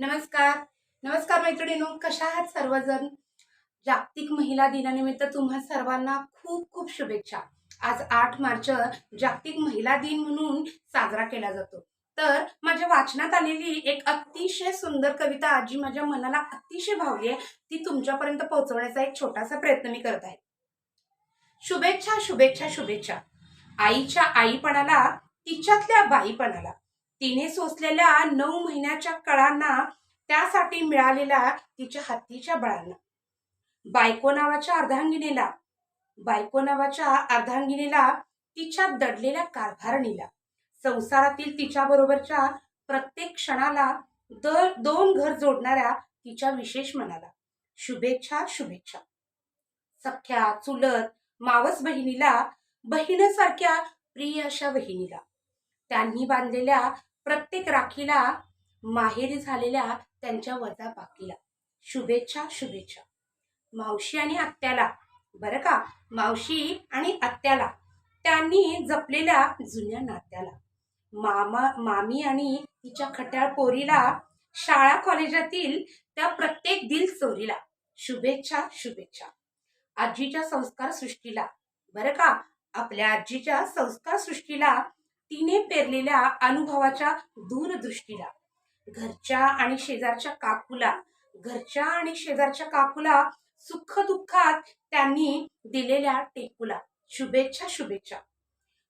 नमस्कार. नमस्कार मैत्रिणींनो कशा आहात सर्वजण? जागतिक महिला दिनानिमित्त तुम्हा सर्वांना खूप खूप शुभेच्छा. आज आठ मार्च जागतिक महिला दिन म्हणून साजरा केला जातो. तर माझ्या वाचनात आलेली एक अतिशय सुंदर कविता जी माझ्या मनाला अतिशय भावली आहे ती तुमच्यापर्यंत पोहोचवण्याचा एक छोटासा प्रयत्न मी करत आहे. शुभेच्छा शुभेच्छा शुभेच्छा. आईच्या आईपणाला तिच्यातल्या बाईपणाला. तिने सोसलेल्या नऊ महिन्याच्या कळांना त्यासाठी मिळालेल्या तिच्या हत्तीच्या बळांना. बायको नावाच्या अर्धांगिनीला बायको नावाच्या अर्धांगिनीला तिच्या दडलेल्या कारभारणीला संसारातील तिच्या बरोबरच्या प्रत्येक क्षणाला दर दोन घर जोडणाऱ्या तिच्या विशेष मनाला. शुभेच्छा शुभेच्छा. सख्या चुलत मावस बहिणीला बहिणीसारख्या प्रिय अशा बहिणीला. त्यांनी बांधलेल्या प्रत्येक राखीला माहेरी झालेल्या त्यांच्या वजा बाकीला. शुभेच्छा शुभेच्छा. मावशी आणि आत्याला. बरं का? मावशी आणि आत्याला. त्यांनी जपलेल्या जुन्या नात्याला. मामा मामी आणि तिच्या खट्याळ पोरीला शाळा कॉलेजातील त्या प्रत्येक दिल चोरीला. शुभेच्छा शुभेच्छा. आजीच्या संस्कार सृष्टीला. बरं का? आपल्या आजीच्या संस्कार सृष्टीला तिने पेरलेल्या अनुभवाच्या दूरदृष्टीला घरच्या आणि शेजारच्या काकूला घरच्या आणि शेजारच्या काकूला सुख दुःखात त्यांनी दिलेल्या टेकूला शुभेच्छा शुभेच्छा.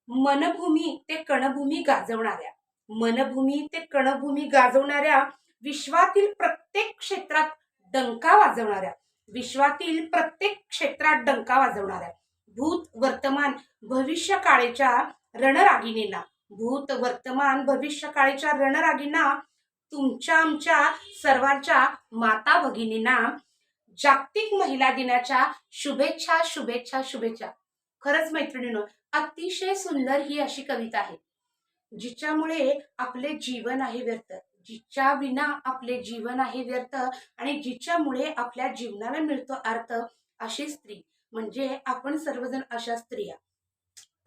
मनभूमी ते कणभूमी गाजवणाऱ्या मनभूमी ते कणभूमी गाजवणाऱ्या विश्वातील प्रत्येक क्षेत्रात डंका वाजवणाऱ्या विश्वातील प्रत्येक क्षेत्रात डंका वाजवणाऱ्या भूत वर्तमान भविष्य काळेच्या रणरागिणींना. भूत वर्तमान भविष्य काळीच्या रणरागींना तुमच्या आमच्या सर्वांच्या माता भगिनींना जागतिक महिला दिनाच्या शुभेच्छा शुभेच्छा शुभेच्छा. खरंच मैत्रिणीनो अतिशय सुंदर ही अशी कविता आहे जिच्यामुळे आपले जीवन आहे व्यर्थ. जिच्या विना आपले जीवन आहे व्यर्थ आणि जिच्यामुळे आपल्या जीवनाला मिळतो अर्थ अशी स्त्री. म्हणजे आपण सर्वजण अशा स्त्रिया.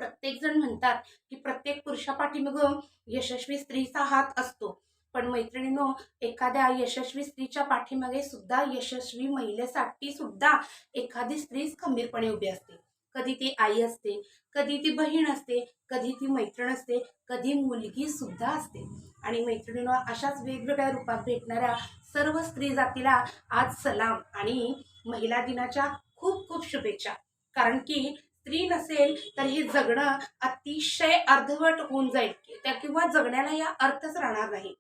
प्रत्येक जण म्हणतात की प्रत्येक पुरुषापाठीमाग यशस्वी स्त्रीचा हात असतो. पण मैत्रिणीनो एखाद्या यशस्वी स्त्रीच्या पाठीमागे सुद्धा यशस्वी महिलेसाठी सुद्धा एखादी स्त्रीच खंबीरपणे उभी असते. कधी ती आई असते कधी ती बहीण असते कधी ती मैत्रीण असते कधी मुलगी सुद्धा असते. आणि मैत्रिणीनो अशाच वेगवेगळ्या रूपात भेटणाऱ्या सर्व स्त्री जातीला आज सलाम आणि महिला दिनाच्या खूप खूप शुभेच्छा. कारण की स्त्री नसेल तर हे जगणं अतिशय अर्धवट होऊन जाईल. त्या किंवा जगण्याला या अर्थच राहणार नाही.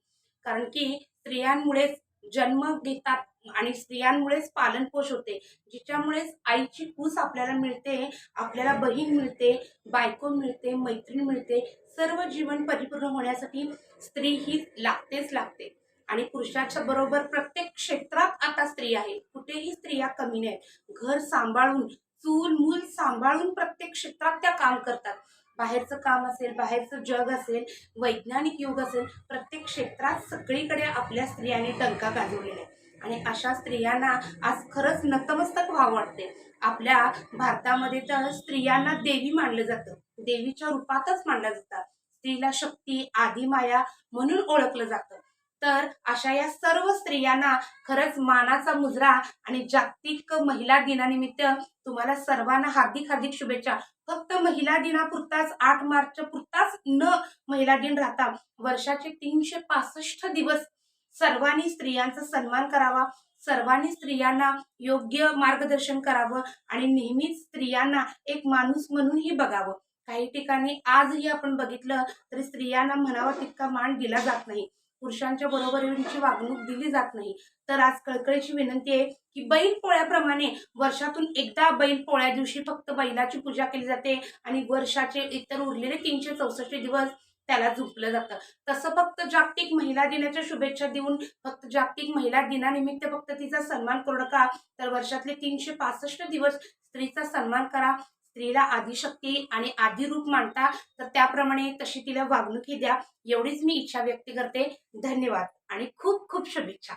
कारण की स्त्रियांमुळेच जन्म घेतात आणि स्त्रियांमुळेच पालनपोष होते. जिच्यामुळेच आईची कूस आपल्याला मिळते आपल्याला बहीण मिळते बायको मिळते मैत्रीण मिळते सर्व जीवन परिपूर्ण होण्यासाठी स्त्री ही लागतेच लागते. आणि पुरुषाच्या बरोबर प्रत्येक क्षेत्रात आता स्त्री आहे. कुठेही स्त्रिया कमी नाहीत. घर सांभाळून चूल मूल सांभाळून प्रत्येक क्षेत्रात त्या काम करतात. बाहेरचं काम असेल बाहेरचं जग असेल वैज्ञानिक युग असेल प्रत्येक क्षेत्रात सगळीकडे आपल्या स्त्रियांनी डंका गाजवलेला आहे आणि अशा स्त्रियांना आज खरंच नतमस्तक व्हावं वाटते आपल्या भारतामध्ये तर स्त्रियांना देवी मानलं जातं. देवीच्या रूपातच मानलं जातं स्त्रीला शक्ती आदिमाया म्हणून ओळखलं जातं. तर अशा या सर्व स्त्रियांना खरंच मानाचा मुजरा आणि जागतिक महिला दिनानिमित्त तुम्हाला सर्वांना हार्दिक हार्दिक शुभेच्छा. फक्त महिला दिनापुरताच आठ मार्च पुरताच न महिला दिन राहता वर्षाचे तीनशे पासष्ट दिवस सर्वांनी स्त्रियांचा सन्मान करावा सर्वांनी स्त्रियांना योग्य मार्गदर्शन करावं आणि नेहमीच स्त्रियांना एक माणूस म्हणूनही बघावं. काही ठिकाणी आजही आपण बघितलं तरी स्त्रियांना म्हणावा तितका मान दिला जात नाही. पुरुषांच्या बरोबरीची वागणूक दिली जात नाही. तर आज कळकळीची विनंती आहे की बैल पोळ्याप्रमाणे वर्षातून एकदा बैल पोळ्या दिवशी फक्त बैलाची पूजा केली जाते आणि वर्षाचे इतर उरलेले तीनशे चौसष्ट दिवस त्याला झुपलं जातं. तसं फक्त जागतिक महिला दिनाच्या शुभेच्छा देऊन फक्त जागतिक महिला दिनानिमित्त फक्त तिचा सन्मान करू नका. तर वर्षातले तीनशे पासष्ट दिवस स्त्रीचा सन्मान करा. स्त्रीला आदिशक्ती आणि आदिरूप मानता तर त्याप्रमाणे तशी तिला वागणुकी द्या. एवढीच मी इच्छा व्यक्त करते. धन्यवाद आणि खूप खूप शुभेच्छा.